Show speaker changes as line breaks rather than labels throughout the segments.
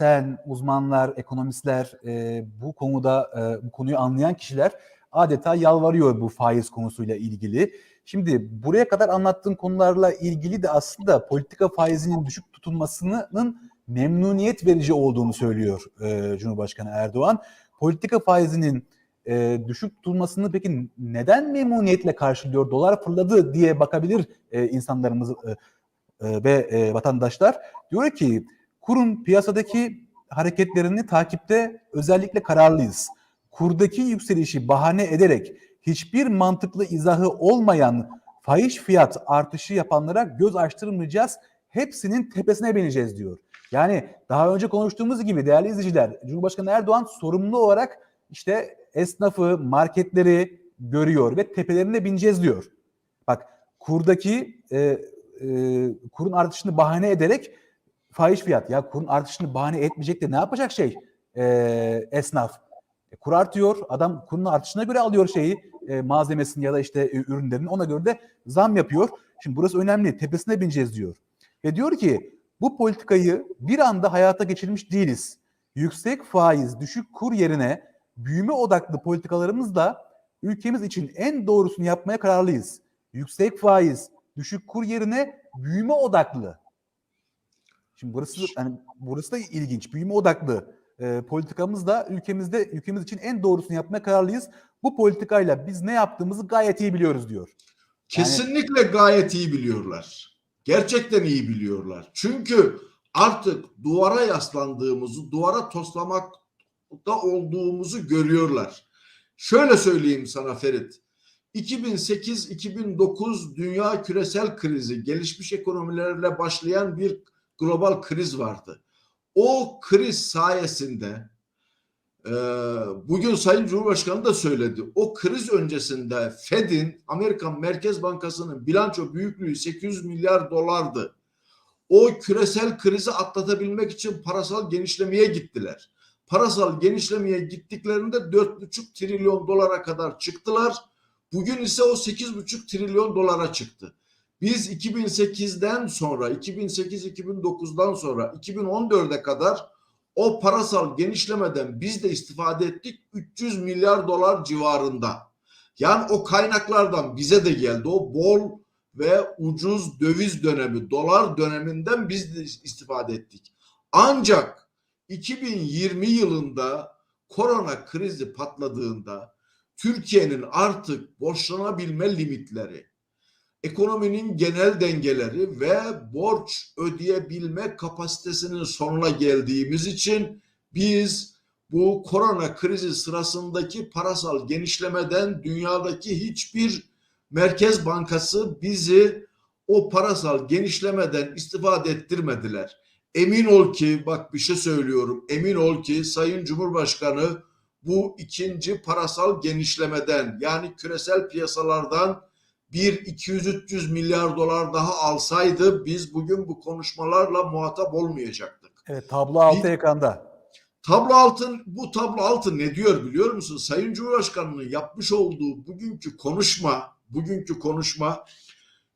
sen, uzmanlar, ekonomistler, e, bu konuda e, bu konuyu anlayan kişiler adeta yalvarıyor bu faiz konusuyla ilgili. Şimdi buraya kadar anlattığım konularla ilgili de aslında politika faizinin düşük tutulmasının memnuniyet verici olduğunu söylüyor e, Cumhurbaşkanı Erdoğan. Politika faizinin e, düşük tutulmasını peki neden memnuniyetle karşılıyor? Dolar fırladı diye bakabilir e, insanlarımız e, e, ve e, vatandaşlar. Diyor ki kurun piyasadaki hareketlerini takipte özellikle kararlıyız. Kurdaki yükselişi bahane ederek hiçbir mantıklı izahı olmayan fahiş fiyat artışı yapanlara göz açtırmayacağız. Hepsinin tepesine bineceğiz diyor. Yani daha önce konuştuğumuz gibi değerli izleyiciler, Cumhurbaşkanı Erdoğan sorumlu olarak işte esnafı, marketleri görüyor ve tepelerine bineceğiz diyor. Bak kurdaki e, e, kurun artışını bahane ederek fahiş fiyat ya kurun artışını bahane etmeyecek de ne yapacak şey e, esnaf? E, kur artıyor adam kurun artışına göre alıyor şeyi e, malzemesini ya da işte e, ürünlerini ona göre de zam yapıyor. Şimdi burası önemli tepesine bineceğiz diyor. Ve diyor ki bu politikayı bir anda hayata geçirmiş değiliz. Yüksek faiz, düşük kur yerine büyüme odaklı politikalarımızla ülkemiz için en doğrusunu yapmaya kararlıyız. Yüksek faiz, düşük kur yerine büyüme odaklı. Şimdi burası yani burası da ilginç. Büyüme odaklı e, politikamızla ülkemizde ülkemiz için en doğrusunu yapmaya kararlıyız. Bu politikayla biz ne yaptığımızı gayet iyi biliyoruz diyor.
Kesinlikle gayet iyi biliyorlar. Gerçekten iyi biliyorlar. Çünkü artık duvara yaslandığımızı, duvara toslamakta olduğumuzu görüyorlar. Şöyle söyleyeyim sana Ferit. 2008-2009 dünya küresel krizi, gelişmiş ekonomilerle başlayan bir global kriz vardı. O kriz sayesinde e, bugün Sayın Cumhurbaşkanı da söyledi. O kriz öncesinde Fed'in Amerikan Merkez Bankası'nın bilanço büyüklüğü 800 milyar dolardı. O küresel krizi atlatabilmek için parasal genişlemeye gittiler. Parasal genişlemeye gittiklerinde 4,5 trilyon dolara kadar çıktılar. Bugün ise o 8,5 trilyon dolara çıktı. Biz 2008'den sonra, 2008-2009'dan sonra 2014'e kadar o parasal genişlemeden biz de istifade ettik 300 milyar dolar civarında. Yani o kaynaklardan bize de geldi. O bol ve ucuz döviz dönemi, dolar döneminden biz de istifade ettik. Ancak 2020 yılında korona krizi patladığında Türkiye'nin artık borçlanabilme limitleri, ekonominin genel dengeleri ve borç ödeyebilme kapasitesinin sonuna geldiğimiz için biz bu korona krizi sırasındaki parasal genişlemeden dünyadaki hiçbir merkez bankası bizi o parasal genişlemeden istifade ettirmediler. Emin ol ki bak bir şey söylüyorum. Emin ol ki Sayın Cumhurbaşkanı bu ikinci parasal genişlemeden yani küresel piyasalardan bir 200-300 milyar dolar daha alsaydı biz bugün bu konuşmalarla muhatap olmayacaktık.
Evet tablo altı bir, ekranda.
Tablo altın bu tablo altı ne diyor biliyor musun? Sayın Cumhurbaşkanı'nın yapmış olduğu bugünkü konuşma, bugünkü konuşma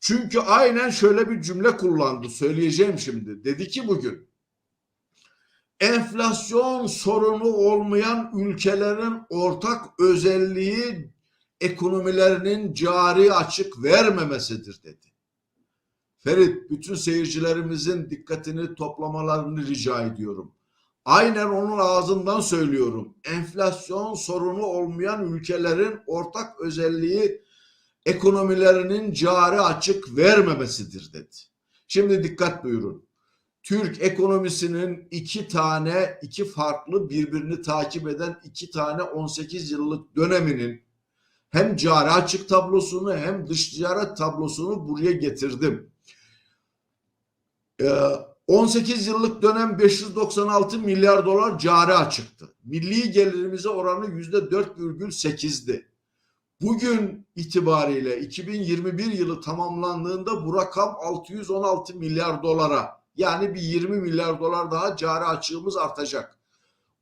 çünkü aynen şöyle bir cümle kullandı. Söyleyeceğim şimdi. Dedi ki bugün enflasyon sorunu olmayan ülkelerin ortak özelliği ekonomilerinin cari açık vermemesidir dedi. Ferit bütün seyircilerimizin dikkatini toplamalarını rica ediyorum. Aynen onun ağzından söylüyorum. Enflasyon sorunu olmayan ülkelerin ortak özelliği ekonomilerinin cari açık vermemesidir dedi. Şimdi dikkat buyurun. Türk ekonomisinin iki tane, iki farklı birbirini takip eden iki tane 18 yıllık döneminin hem cari açık tablosunu hem dış ticaret tablosunu buraya getirdim. Ee, 18 yıllık dönem 596 milyar dolar cari açıktı. Milli gelirimize oranı yüzde 4,8'di. Bugün itibariyle 2021 yılı tamamlandığında bu rakam 616 milyar dolara yani bir 20 milyar dolar daha cari açığımız artacak.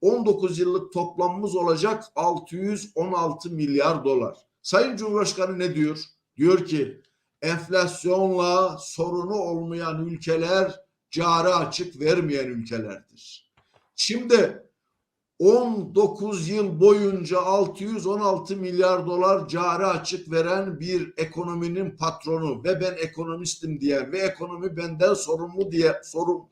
19 yıllık toplamımız olacak 616 milyar dolar. Sayın Cumhurbaşkanı ne diyor? Diyor ki enflasyonla sorunu olmayan ülkeler cari açık vermeyen ülkelerdir. Şimdi 19 yıl boyunca 616 milyar dolar cari açık veren bir ekonominin patronu ve ben ekonomistim diye ve ekonomi benden sorumlu diye sorun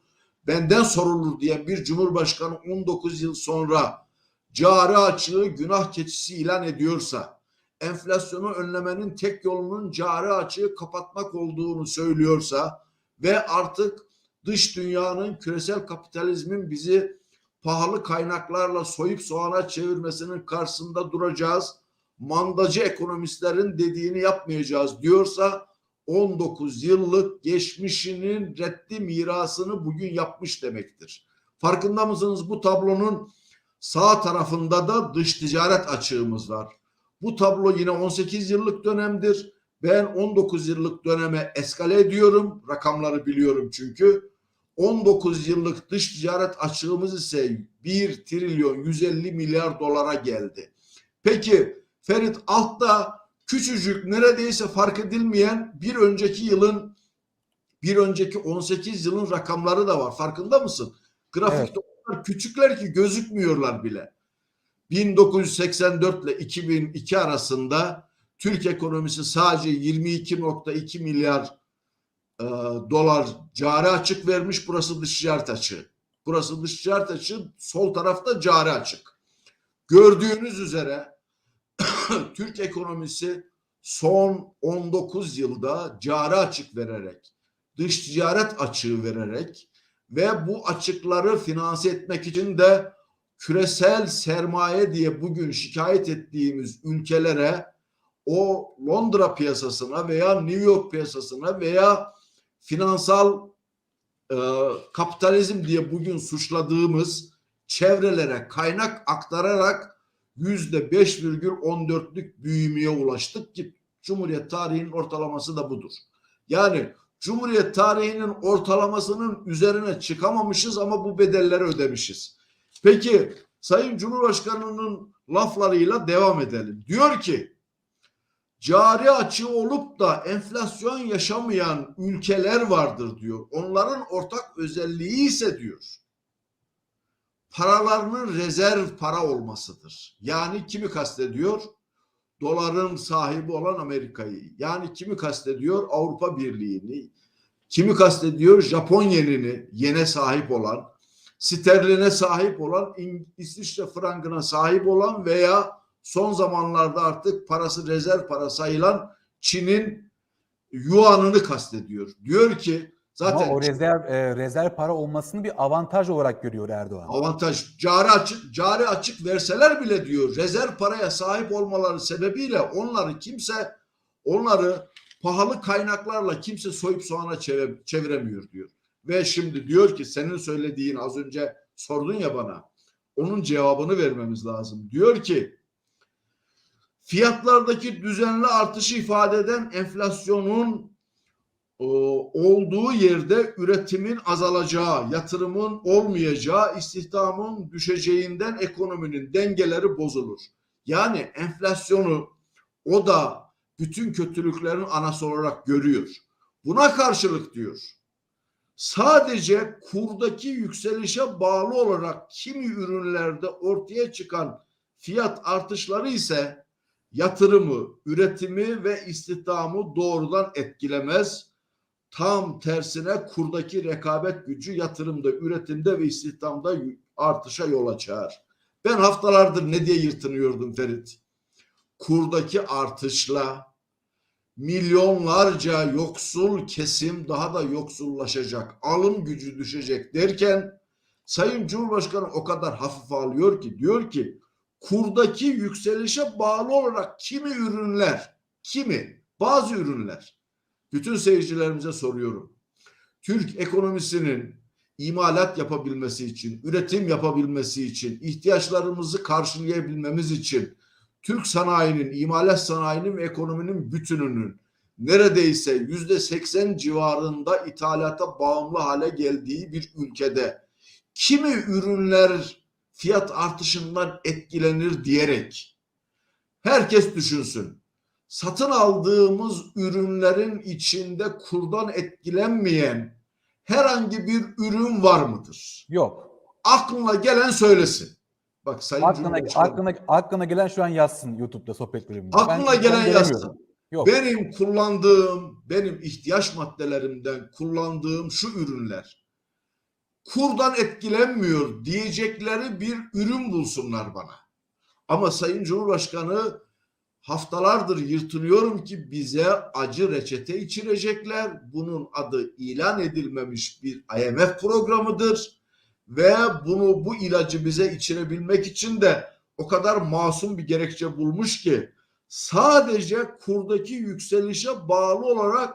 benden sorulur diye bir cumhurbaşkanı 19 yıl sonra cari açığı günah keçisi ilan ediyorsa enflasyonu önlemenin tek yolunun cari açığı kapatmak olduğunu söylüyorsa ve artık dış dünyanın küresel kapitalizmin bizi pahalı kaynaklarla soyup soğana çevirmesinin karşısında duracağız. Mandacı ekonomistlerin dediğini yapmayacağız diyorsa 19 yıllık geçmişinin reddi mirasını bugün yapmış demektir. Farkında mısınız bu tablonun sağ tarafında da dış ticaret açığımız var. Bu tablo yine 18 yıllık dönemdir. Ben 19 yıllık döneme eskale ediyorum. Rakamları biliyorum çünkü. 19 yıllık dış ticaret açığımız ise 1 trilyon 150 milyar dolara geldi. Peki Ferit altta küçücük neredeyse fark edilmeyen bir önceki yılın bir önceki 18 yılın rakamları da var. Farkında mısın? Grafikte kadar küçükler ki gözükmüyorlar bile. 1984 ile 2002 arasında Türk ekonomisi sadece 22.2 milyar e, dolar cari açık vermiş. Burası dış ticaret açığı. Burası dış ticaret açığı. Sol tarafta cari açık. Gördüğünüz üzere Türk ekonomisi son 19 yılda cari açık vererek, dış ticaret açığı vererek ve bu açıkları finanse etmek için de küresel sermaye diye bugün şikayet ettiğimiz ülkelere o Londra piyasasına veya New York piyasasına veya finansal e, kapitalizm diye bugün suçladığımız çevrelere kaynak aktararak yüzde 5,14'lük büyümeye ulaştık ki Cumhuriyet tarihinin ortalaması da budur. Yani Cumhuriyet tarihinin ortalamasının üzerine çıkamamışız ama bu bedelleri ödemişiz. Peki Sayın Cumhurbaşkanı'nın laflarıyla devam edelim. Diyor ki cari açığı olup da enflasyon yaşamayan ülkeler vardır diyor. Onların ortak özelliği ise diyor paralarının rezerv para olmasıdır. Yani kimi kastediyor? Doların sahibi olan Amerika'yı. Yani kimi kastediyor? Avrupa Birliği'ni. Kimi kastediyor? Japon yenini, yene sahip olan, sterline sahip olan, İsviçre frangına sahip olan veya son zamanlarda artık parası rezerv para sayılan Çin'in yuanını kastediyor. Diyor ki zaten
Ama o rezerv, e, rezerv para olmasını bir avantaj olarak görüyor Erdoğan.
avantaj cari açık cari açık verseler bile diyor rezerv paraya sahip olmaları sebebiyle onları kimse onları pahalı kaynaklarla kimse soyup soğana çevir- çeviremiyor diyor. Ve şimdi diyor ki senin söylediğin az önce sordun ya bana onun cevabını vermemiz lazım. Diyor ki fiyatlardaki düzenli artışı ifade eden enflasyonun olduğu yerde üretimin azalacağı, yatırımın olmayacağı, istihdamın düşeceğinden ekonominin dengeleri bozulur. Yani enflasyonu o da bütün kötülüklerin anası olarak görüyor. Buna karşılık diyor. Sadece kurdaki yükselişe bağlı olarak kimi ürünlerde ortaya çıkan fiyat artışları ise yatırımı, üretimi ve istihdamı doğrudan etkilemez tam tersine kurdaki rekabet gücü yatırımda, üretimde ve istihdamda artışa yol açar. Ben haftalardır ne diye yırtınıyordum Ferit? Kurdaki artışla milyonlarca yoksul kesim daha da yoksullaşacak, alım gücü düşecek derken Sayın Cumhurbaşkanı o kadar hafif alıyor ki diyor ki kurdaki yükselişe bağlı olarak kimi ürünler, kimi bazı ürünler bütün seyircilerimize soruyorum. Türk ekonomisinin imalat yapabilmesi için, üretim yapabilmesi için, ihtiyaçlarımızı karşılayabilmemiz için Türk sanayinin, imalat sanayinin ve ekonominin bütününün neredeyse yüzde seksen civarında ithalata bağımlı hale geldiği bir ülkede kimi ürünler fiyat artışından etkilenir diyerek herkes düşünsün satın aldığımız ürünlerin içinde kurdan etkilenmeyen herhangi bir ürün var mıdır?
Yok.
aklına gelen söylesin. Bak Sayın
Aklına, aklına, aklına gelen şu an yazsın YouTube'da sohbet bölümünde.
Aklına
Ben-
gelen yazsın.
Yok.
Benim kullandığım, benim ihtiyaç maddelerimden kullandığım şu ürünler kurdan etkilenmiyor diyecekleri bir ürün bulsunlar bana. Ama Sayın Cumhurbaşkanı haftalardır yırtınıyorum ki bize acı reçete içirecekler. Bunun adı ilan edilmemiş bir IMF programıdır ve bunu bu ilacı bize içirebilmek için de o kadar masum bir gerekçe bulmuş ki sadece kurdaki yükselişe bağlı olarak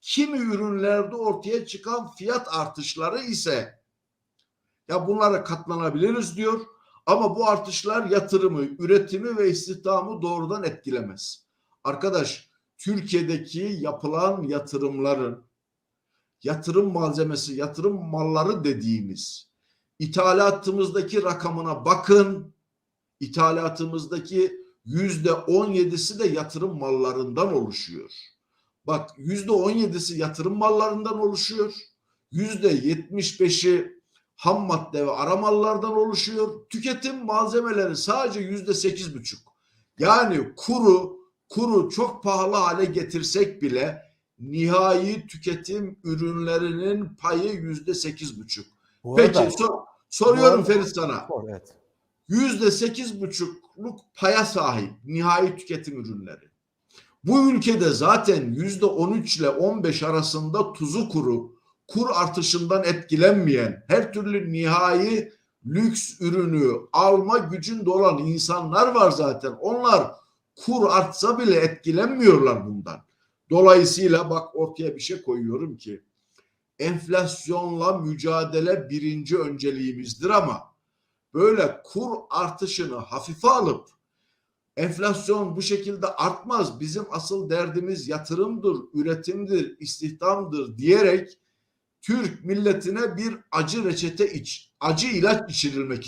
kimi ürünlerde ortaya çıkan fiyat artışları ise ya bunlara katlanabiliriz diyor ama bu artışlar yatırımı, üretimi ve istihdamı doğrudan etkilemez. Arkadaş Türkiye'deki yapılan yatırımların yatırım malzemesi, yatırım malları dediğimiz ithalatımızdaki rakamına bakın. İthalatımızdaki yüzde on yedisi de yatırım mallarından oluşuyor. Bak yüzde on yedisi yatırım mallarından oluşuyor. Yüzde yetmiş beşi ham madde ve ara mallardan oluşuyor. Tüketim malzemeleri sadece yüzde sekiz buçuk. Yani kuru kuru çok pahalı hale getirsek bile nihai tüketim ürünlerinin payı yüzde sekiz buçuk.
Bu
Peki sor- soruyorum Ferit sana.
Evet.
Yüzde sekiz buçukluk paya sahip nihai tüketim ürünleri. Bu ülkede zaten yüzde on üç ile on beş arasında tuzu kuru, kur artışından etkilenmeyen, her türlü nihai lüks ürünü alma gücünde olan insanlar var zaten. Onlar kur artsa bile etkilenmiyorlar bundan. Dolayısıyla bak ortaya bir şey koyuyorum ki enflasyonla mücadele birinci önceliğimizdir ama böyle kur artışını hafife alıp enflasyon bu şekilde artmaz. Bizim asıl derdimiz yatırımdır, üretimdir, istihdamdır diyerek Türk milletine bir acı reçete iç, acı ilaç içirilmek